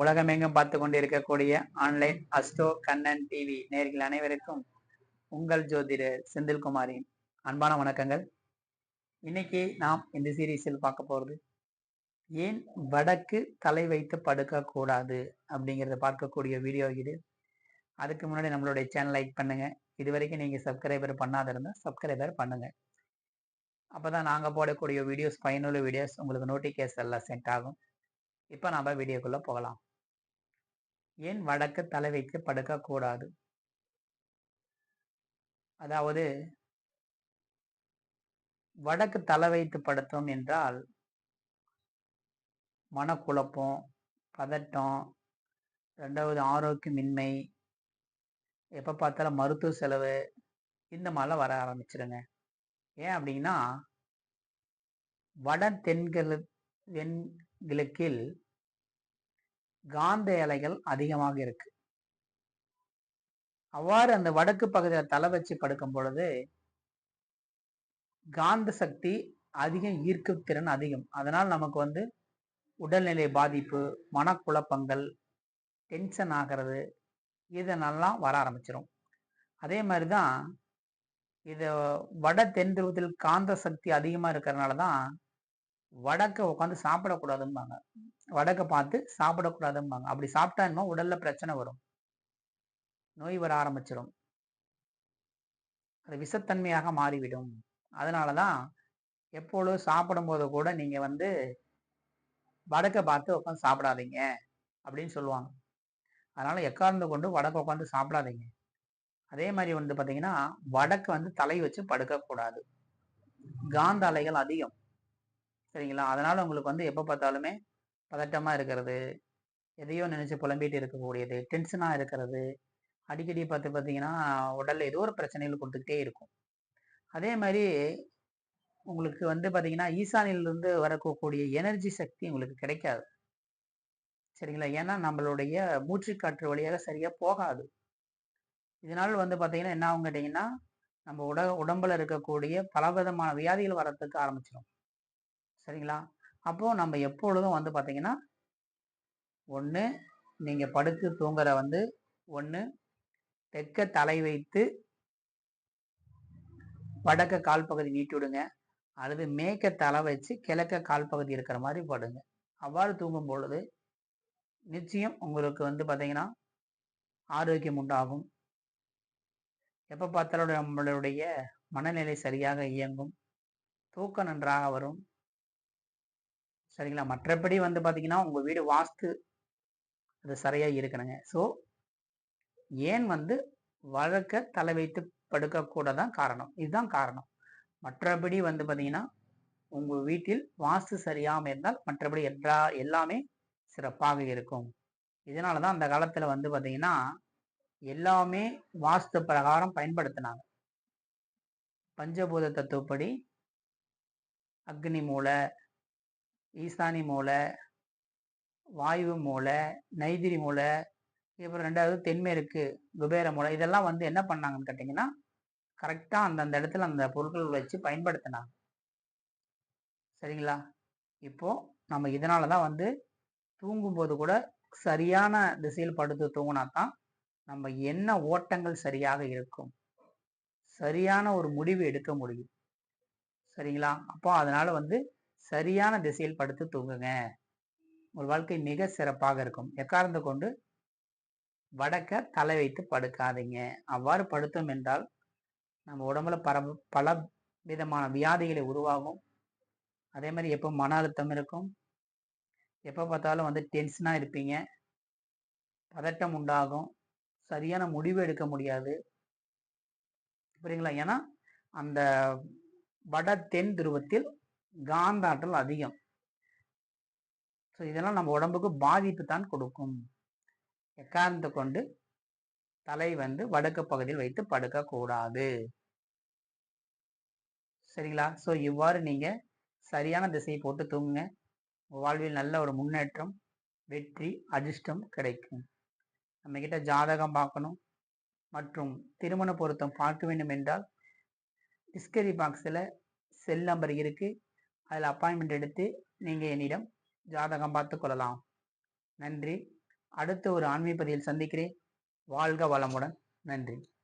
உலகமெங்கும் பார்த்து கொண்டு இருக்கக்கூடிய ஆன்லைன் அஸ்டோ கண்ணன் டிவி நேர்கள் அனைவருக்கும் உங்கள் ஜோதிடர் செந்தில்குமாரின் அன்பான வணக்கங்கள். இன்னைக்கு நாம் இந்த சீரீஸில் பார்க்க போகிறது ஏன் வடக்கு தலை வைத்து படுக்கக்கூடாது அப்படிங்கிறத பார்க்கக்கூடிய வீடியோ இது. அதுக்கு முன்னாடி நம்மளுடைய சேனல் லைக் பண்ணுங்கள் இது வரைக்கும் நீங்கள் சப்ஸ்கிரைபர் பண்ணாத இருந்தால் சப்ஸ்கிரைபர் அப்போ தான் நாங்கள் போடக்கூடிய வீடியோஸ் பயனுள்ள வீடியோஸ் உங்களுக்கு நோட்டிஃபிகேஷன் எல்லாம் சென்ட் ஆகும். இப்போ நம்ம வீடியோக்குள்ளே போகலாம். ஏன் வடக்கு தலை வைத்து படுக்கக்கூடாது? அதாவது வடக்கு தலை வைத்து படுத்தோம் என்றால் மனக்குழப்பம் பதட்டம் ரெண்டாவது ஆரோக்கியமின்மை எப்போ பார்த்தாலும் மருத்துவ செலவு இந்த மாதிரிலாம் வர ஆரம்பிச்சிருங்க. ஏன் அப்படின்னா வட தென்கிழ கிழக்கில் காந்த அலைகள் அதிகமாக இருக்கு. அவ்வாறு அந்த வடக்கு பகுதியில் தலை வச்சு படுக்கும் பொழுது காந்த சக்தி அதிகம் ஈர்க்கும் திறன் அதிகம். அதனால் நமக்கு வந்து உடல்நிலை பாதிப்பு மனக்குழப்பங்கள் டென்ஷன் ஆகிறது இதனெல்லாம் வர ஆரம்பிச்சிடும் அதே மாதிரி தான் இது வட தென் துருவத்தில் காந்த சக்தி அதிகமாக இருக்கிறதுனால தான் வடக்க உட்காந்து சாப்பிடக்கூடாதும்பாங்க. வடக்க பார்த்து சாப்பிடக்கூடாதும்பாங்க. அப்படி சாப்பிட்டா என்னமோ உடல்ல பிரச்சனை வரும். நோய் வர ஆரம்பிச்சிடும் அது விஷத்தன்மையாக மாறிவிடும். அதனால தான் எப்பொழுதும் சாப்பிடும்போது கூட நீங்கள் வந்து வடக்க பார்த்து உட்காந்து சாப்பிடாதீங்க அப்படின்னு சொல்லுவாங்க. அதனால் எக்கார்ந்து கொண்டு வடக்க உட்காந்து சாப்பிடாதீங்க. அதே மாதிரி வந்து பார்த்தீங்கன்னா வடக்கு வந்து தலை வச்சு படுக்கக்கூடாது. காந்த அலைகள் அதிகம். சரிங்களா? அதனால் உங்களுக்கு வந்து எப்போ பார்த்தாலுமே பதட்டமாக இருக்கிறது. எதையோ நினச்சி புலம்பிட்டு இருக்கக்கூடியது. டென்ஷனாக இருக்கிறது. அடிக்கடி பார்த்து பார்த்தீங்கன்னா உடலில் ஏதோ ஒரு பிரச்சனைகள் கொடுத்துக்கிட்டே இருக்கும். அதே மாதிரி உங்களுக்கு வந்து பார்த்தீங்கன்னா ஈசானிலிருந்து வரக்கூடிய எனர்ஜி சக்தி உங்களுக்கு கிடைக்காது. சரிங்களா? ஏன்னா நம்மளுடைய மூச்சுக்காற்று வழியாக சரியாக போகாது. இதனால் வந்து பார்த்தீங்கன்னா என்ன ஆகும் கேட்டிங்கன்னா நம்ம உட உடம்புல இருக்கக்கூடிய பலவிதமான வியாதிகள் வரத்துக்கு ஆரம்பிச்சிடும் சரிங்களா? அப்போ நம்ம எப்பொழுதும் வந்து பார்த்தீங்கன்னா ஒன்று நீங்கள் படுத்து தூங்குற வந்து ஒன்று தெற்க தலை வைத்து வடக்க கால் பகுதி நீட்டி விடுங்க. அல்லது மேற்க தலை வச்சு கிழக்க கால் பகுதி இருக்கிற மாதிரி படுங்க. அவ்வாறு தூங்கும் பொழுது நிச்சயம் உங்களுக்கு வந்து பார்த்தீங்கன்னா ஆரோக்கியம் உண்டாகும். எப்போ பார்த்தாலும் நம்மளுடைய மனநிலை சரியாக இயங்கும். தூக்கம் நன்றாக வரும். சரிங்களா? மற்றபடி வந்து பார்த்தீங்கன்னா உங்கள் வீடு வாஸ்து அது சரியாக இருக்கணுங்க. ஸோ ஏன் வந்து வழக்க தலை வைத்து படுக்கக்கூட தான் காரணம்? இதுதான் காரணம். மற்றபடி வந்து பார்த்தீங்கன்னா உங்கள் வீட்டில் வாஸ்து சரியாமல் இருந்தால் மற்றபடி எல்லா எல்லாமே சிறப்பாக இருக்கும். இதனால தான் அந்த காலத்தில் வந்து பார்த்தீங்கன்னா எல்லாமே வாஸ்து பிரகாரம் பயன்படுத்தினாங்க. பஞ்சபூத தத்துவப்படி அக்னி மூலை ஈசானி மூலை வாயு மூலை நைதிரி மூலை அப்புறம் ரெண்டாவது தென்மேற்கு குபேர மூலை இதெல்லாம் வந்து என்ன பண்ணாங்கன்னு கேட்டிங்கன்னா கரெக்டாக அந்தந்த இடத்துல அந்த பொருட்கள் வச்சு பயன்படுத்தினாங்க. சரிங்களா? இப்போது நம்ம இதனால தான் வந்து தூங்கும்போது கூட சரியான திசையில் படுத்து தூங்கினா தான் நம்ம என்ன ஓட்டங்கள் சரியாக இருக்கும். சரியான ஒரு முடிவு எடுக்க முடியும். சரிங்களா? அப்போ அதனால் வந்து சரியான திசையில் படுத்து தூங்குங்க. உங்கள் வாழ்க்கை மிக சிறப்பாக இருக்கும். எக்கார்ந்து கொண்டு? வடக்க தலை வைத்து படுக்காதீங்க. அவ்வாறு படுத்தோம் என்றால் நம்ம உடம்புல பர பல விதமான வியாதிகளை உருவாகும். அதே மாதிரி எப்போ மன அழுத்தம் இருக்கும்? எப்போ பார்த்தாலும் வந்து டென்ஷனாக இருப்பீங்க. பதட்டம் உண்டாகும். சரியான முடிவு எடுக்க முடியாது. புரியுங்களா ஏன்னா அந்த வட தென் துருவத்தில் காந்தாற்றல் அதிகம். ஸோ இதெல்லாம் நம்ம உடம்புக்கு பாதிப்பு தான் கொடுக்கும். எக்காரணத்தை கொண்டு? தலை வந்து வடக்கு பகுதியில் வைத்து படுக்கக்கூடாது. சரிங்களா? ஸோ இவ்வாறு நீங்கள் சரியான திசையை போட்டு தூங்குங்க. உங்கள் வாழ்வில் நல்ல ஒரு முன்னேற்றம் வெற்றி அதிர்ஷ்டம் கிடைக்கும். நம்மக்கிட்ட ஜாதகம் பார்க்கணும். மற்றும் திருமண பொருத்தம் பார்க்க வேண்டும் என்றால் டிஸ்கரி பாக்ஸில் செல் நம்பர் இருக்குது அதில் அப்பாயின்மெண்ட் எடுத்து நீங்கள் என்னிடம் ஜாதகம் பார்த்து கொள்ளலாம். நன்றி. அடுத்த ஒரு ஆன்மீக பதிவில் சந்திக்கிறேன். வாழ்க வளமுடன். நன்றி.